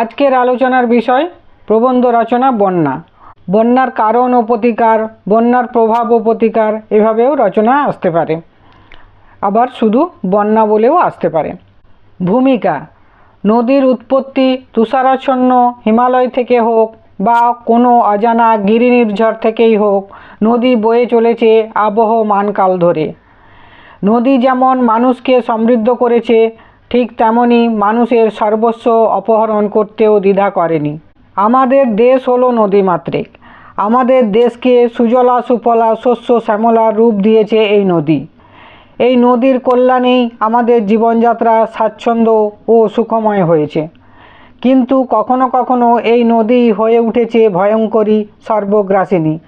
আজকের আলোচনার বিষয় প্রবন্ধ রচনা বন্যা। বন্যার কারণ ও প্রতিকার, বন্যার প্রভাব ও প্রতিকার এভাবেও রচনা আসতে পারে। আবার শুধু বন্যা বলেও আসতে পারে। ভূমিকা, নদীর উৎপত্তি তুষারাচ্ছন্ন হিমালয় থেকে হোক বা কোনো অজানা গিরিনির্ঝর থেকেই হোক, নদী বয়ে চলেছে আবহমানকাল ধরে। নদী যেমন মানুষকে সমৃদ্ধ করেছে ঠিক তেমনি মানুষের সর্বস্ব অপহরণ করতেও দ্বিধা করেনি। আমাদের দেশ হলো নদীমাতৃক। আমাদের দেশকে সুজলা সুফলা শস্য শ্যামলার রূপ দিয়েছে এই নদী। এই নদীর কল্যাণেই আমাদের জীবনযাত্রা স্বাচ্ছন্দ্য ও সুখময় হয়েছে। কিন্তু কখনো কখনো এই নদী হয়ে উঠেছে ভয়ঙ্করী সর্বগ্রাসিনী।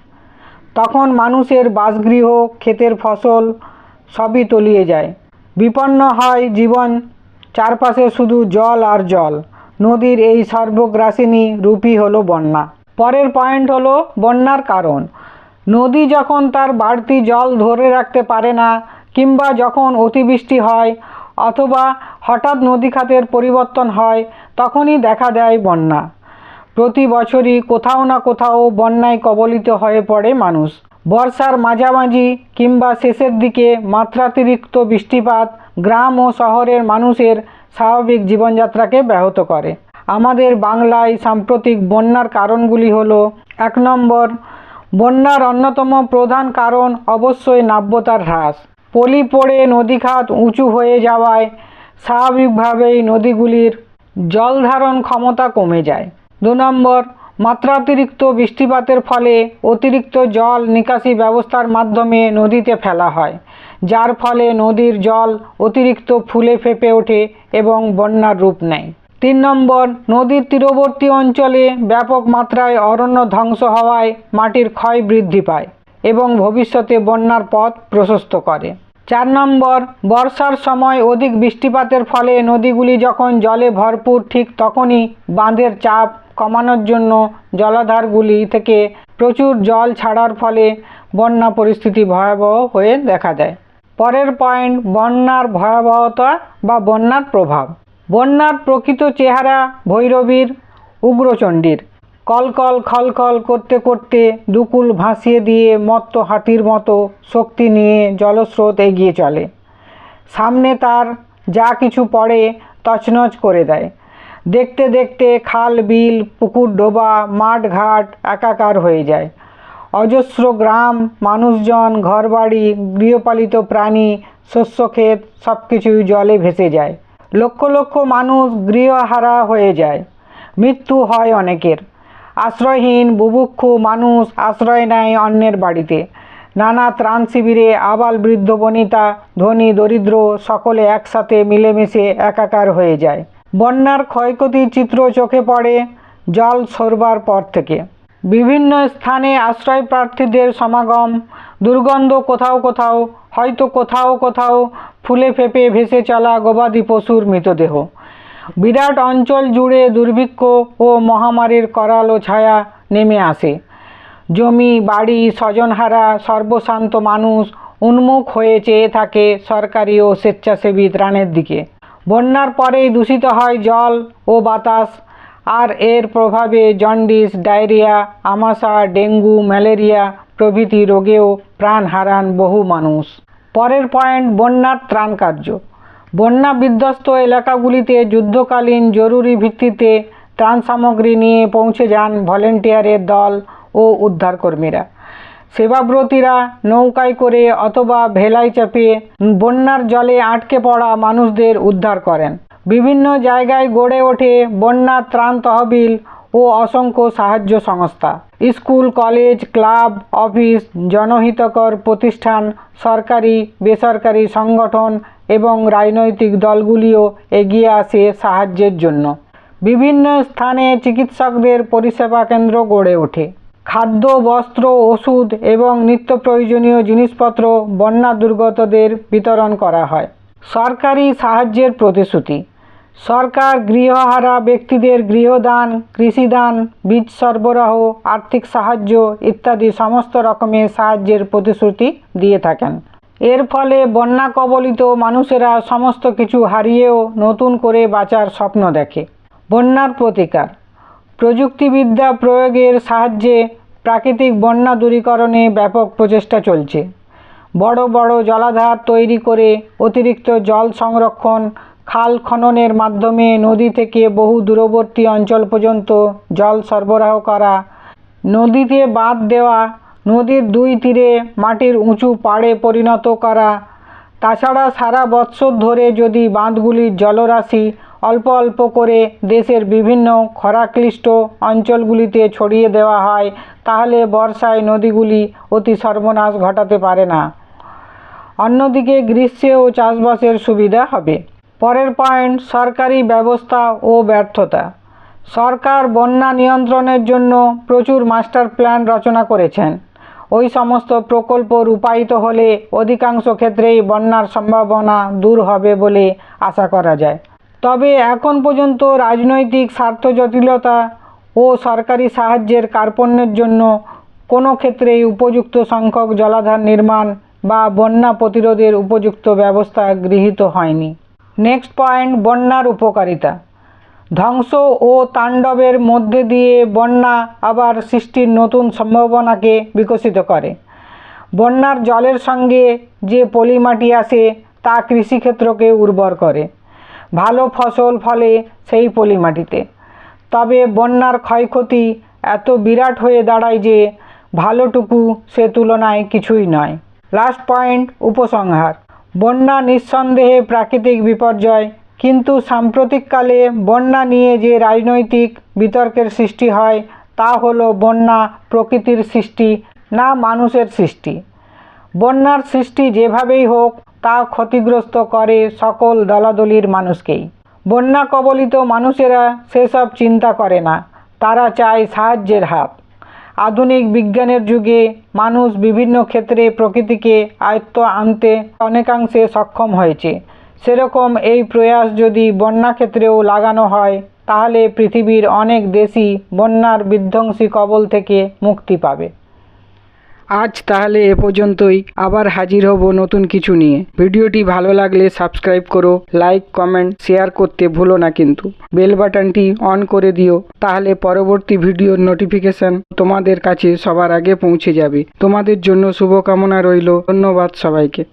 তখন মানুষের বাসগৃহ, ক্ষেতের ফসল সবই তলিয়ে যায়। বিপন্ন হয় জীবন চারপাশে শুধু জল আর জল। নদীর এই সর্বগ্রাসিনী রূপই হলো বন্যা। পরের পয়েন্ট হলো বন্যার কারণ। নদী যখন তার বাড়তি জল ধরে রাখতে পারে না, কিংবা যখন অতিবৃষ্টি হয়, অথবা হঠাৎ নদী খাতের পরিবর্তন হয়, তখনই দেখা দেয় বন্যা। প্রতি বছরই কোথাও না কোথাও বন্যায় কবলিত হয়ে পড়ে মানুষ। বর্ষার মাঝামাঝি কিংবা শেষের দিকে মাত্রাতিরিক্ত বৃষ্টিপাত গ্রাম ও শহরের মানুষের স্বাভাবিক জীবনযাত্রাকে ব্যাহত করে। আমাদের বাংলায় সাম্প্রতিক বন্যার কারণগুলি হল, এক নম্বর, বন্যার অন্যতম প্রধান কারণ অবশ্যই নাব্যতার হ্রাস। পলি পড়ে নদীখাত উঁচু হয়ে যাওয়ায় স্বাভাবিকভাবেই নদীগুলির জলধারণ ক্ষমতা কমে যায়। দু নম্বর মাত্রাতিরিক্ত বৃষ্টিপাতের ফলে অতিরিক্ত জল নিকাশি ব্যবস্থার মাধ্যমে নদীতে ফেলা হয়, যার ফলে নদীর জল অতিরিক্ত ফুলে ফেপে ওঠে এবং বন্যার রূপ নেয়। তিন নম্বর, নদীর তীরবর্তী অঞ্চলে ব্যাপক মাত্রায় অরণ্য ধ্বংস হওয়ায় মাটির ক্ষয় বৃদ্ধি পায় এবং ভবিষ্যতে বন্যার পথ প্রশস্ত করে। চার নম্বর, বর্ষার সময় অধিক বৃষ্টিপাতের ফলে নদীগুলি যখন জলে ভরপুর, ঠিক তখনই বাঁধের চাপ কমানোর জন্য জলাধারগুলি থেকে প্রচুর জল ছাড়ার ফলে বন্যা পরিস্থিতি ভয়াবহ হয়ে দেখা দেয়। পরের পয়েন্ট, বন্যার ভয়াবহতা বা বন্যার প্রভাব। বন্যার প্রকৃত চেহারা ভৈরবীর উগ্রচণ্ডীর। কলকল খলখল করতে করতে দুকুল ভাসিয়ে দিয়ে মত্ত হাতির মতো শক্তি নিয়ে জলস্রোত এগিয়ে চলে। সামনে তার যা কিছু পড়ে তছনছ করে দেয়। দেখতে দেখতে খাল, বিল, পুকুর ডোবা, মাঠ ঘাট একাকার হয়ে যায়। অজস্র গ্রাম, মানুষজন, ঘরবাড়ি, গৃহপালিত প্রাণী, শস্যক্ষেত সব কিছুই জলে ভেসে যায়। লক্ষ লক্ষ মানুষ গৃহহারা হয়ে যায়। মৃত্যু হয় অনেকের। আশ্রয়হীন, বুভুক্ষু মানুষ আশ্রয় নেয় অন্যের বাড়িতে। নানা ত্রাণ শিবিরে আবাল বৃদ্ধ বনিতা, ধনী দরিদ্র সকলে একসাথে মিলেমিশে একাকার হয়ে যায়। বন্যার ক্ষয়ক্ষতির চিত্র চোখে পড়ে জল সরবার পর থেকে। বিভিন্ন স্থানে আশ্রয় প্রার্থীদের সমাগম, দুর্গন্ধ কোথাও কোথাও, হয়তো কোথাও কোথাও ফুলে ফেপে ভেসে চলা গবাদি পশুর মৃতদেহ। বিরাট অঞ্চল জুড়ে দুর্ভিক্ষ ও মহামারীর করালো ছায়া নেমে আসে। জমি, বাড়ি, স্বজনহারা, সর্বশান্ত মানুষ উন্মুখ হয়ে চেয়ে থাকে সরকারি ও স্বেচ্ছাসেবী ত্রাণের দিকে। বন্যার পরেই দূষিত হয় জল ও বাতাস, আর এর প্রভাবে জন্ডিস, ডায়রিয়া, আমাশা, ডেঙ্গু, ম্যালেরিয়া প্রভৃতি রোগেও প্রাণ হারান বহু মানুষ। পরের পয়েন্ট, বন্যার ত্রাণ কার্য বন্যা বিধ্বস্ত এলাকাগুলিতে যুদ্ধকালীন জরুরি ভিত্তিতে ত্রাণ সামগ্রী নিয়ে পৌঁছে যান ভলেন্টিয়ারের দল ও উদ্ধারকর্মীরা। সেবাব্রতীরা নৌকায় করে অথবা ভেলায় চেপে বন্যার জলে আটকে পড়া মানুষদের উদ্ধার করেন। বিভিন্ন জায়গায় গড়ে ওঠে বন্যা ত্রাণ তহবিল ও অসংখ্য সাহায্য সংস্থা। স্কুল, কলেজ, ক্লাব, অফিস, জনহিতকর প্রতিষ্ঠান, সরকারি, বেসরকারি সংগঠন এবং রাজনৈতিক দলগুলিও এগিয়ে আসে সাহায্যের জন্য। বিভিন্ন স্থানে চিকিৎসকদের পরিষেবা কেন্দ্র গড়ে ওঠে। খাদ্য, বস্ত্র, ওষুধ এবং নিত্য প্রয়োজনীয় জিনিসপত্র বন্যা দুর্গতদের বিতরণ করা হয়। সরকারি সাহায্যের প্রতিশ্রুতি। সরকার গৃহহারা ব্যক্তিদের গৃহদান, কৃষিদান, বীজ সরবরাহ, আর্থিক সাহায্য ইত্যাদি সমস্ত রকমের সাহায্যের প্রতিশ্রুতি দিয়ে থাকেন। এর ফলে বন্যা কবলিত মানুষেরা সমস্ত কিছু হারিয়েও নতুন করে বাঁচার স্বপ্ন দেখে। বন্যার প্রতিকার। প্রযুক্তিবিদ্যা প্রয়োগের সাহায্যে প্রাকৃতিক বন্যা দূরীকরণে ব্যাপক প্রচেষ্টা চলছে। বড় বড় জলাধার তৈরি করে অতিরিক্ত জল সংরক্ষণ, খাল খননের মাধ্যমে নদী থেকে বহু দূরবর্তী অঞ্চল পর্যন্ত জল সরবরাহ করা, নদীতে বাঁধ দেওয়া নদীর দুই তীরে মাটির উঁচু পাড়ে পরিণত করা। তাছাড়া সারা বৎসর ধরে যদি বাঁধগুলির জলরাশি, অল্প অল্প করে দেশের বিভিন্ন খরাক্লিষ্ট অঞ্চলগুলিতে ছড়িয়ে দেওয়া হয়, তাহলে বর্ষায় নদীগুলি অতি সর্বনাশ ঘটাতে পারে না। অন্যদিকে গ্রীষ্মেও চাষবাসের সুবিধা হবে। পরের পয়েন্ট, সরকারি ব্যবস্থা ও ব্যর্থতা। সরকার বন্যা নিয়ন্ত্রণের জন্য প্রচুর মাস্টার প্ল্যান রচনা করেছেন। ওই সমস্ত প্রকল্প রূপায়িত হলে অধিকাংশ ক্ষেত্রেই বন্যার সম্ভাবনা দূর হবে বলে আশা করা যায়। তবে এখন পর্যন্ত রাজনৈতিক স্বার্থ জটিলতা ও সরকারি সাহায্যের কার্পণ্যের জন্য কোনো ক্ষেত্রেই উপযুক্ত সংখ্যক জলাধার নির্মাণ বা বন্যা প্রতিরোধের উপযুক্ত ব্যবস্থা গৃহীত হয়নি। নেক্সট পয়েন্ট, বন্যার উপকারিতা। ধ্বংস ও তাণ্ডবের মধ্যে দিয়ে বন্যা আবার সৃষ্টির নতুন সম্ভাবনাকে বিকশিত করে। বন্যার জলের সঙ্গে যে পলিমাটি আসে তা কৃষিক্ষেত্রকে উর্বর করে। ভালো ফসল ফলে সেই পলিমাটিতে। তবে বন্যার ক্ষয়ক্ষতি এত বিরাট হয়ে দাঁড়ায় যে ভালোটুকু সে তুলনায় কিছুই নয়। লাস্ট পয়েন্ট, উপসংহার। বন্যা নিঃসন্দেহে প্রাকৃতিক বিপর্যয় কিন্তু সাম্প্রতিককালে বন্যা নিয়ে যে রাজনৈতিক বিতর্কের সৃষ্টি হয়, তা হলো বন্যা প্রকৃতির সৃষ্টি, না মানুষের সৃষ্টি। বন্যার সৃষ্টি যেভাবেই হোক, তা ক্ষতিগ্রস্ত করে সকল দলাদলির মানুষকেই। বন্যা কবলিত মানুষেরা সেসব চিন্তা করে না, তারা চায় সাহায্যের হাত। আধুনিক বিজ্ঞানের যুগে মানুষ বিভিন্ন ক্ষেত্রে প্রকৃতিকে আয়ত্ত আনতে অনেকাংশে সক্ষম হয়েছে। সেরকম এই প্রয়াস যদি বন্যা ক্ষেত্রেও লাগানো হয়, তাহলে পৃথিবীর অনেক দেশই বন্যার বিধ্বংসী কবল থেকে মুক্তি পাবে। আজ তাহলে এ পর্যন্তই। আবার হাজির হব নতুন কিছু নিয়ে। ভিডিওটি ভালো লাগলে সাবস্ক্রাইব করো, লাইক, কমেন্ট, শেয়ার করতে ভুলো না কিন্তু। বেল বাটনটি অন করে দিও, তাহলে পরবর্তী ভিডিওর নোটিফিকেশন তোমাদের কাছে সবার আগে পৌঁছে যাবে। তোমাদের জন্য শুভকামনা রইল, ধন্যবাদ সবাইকে।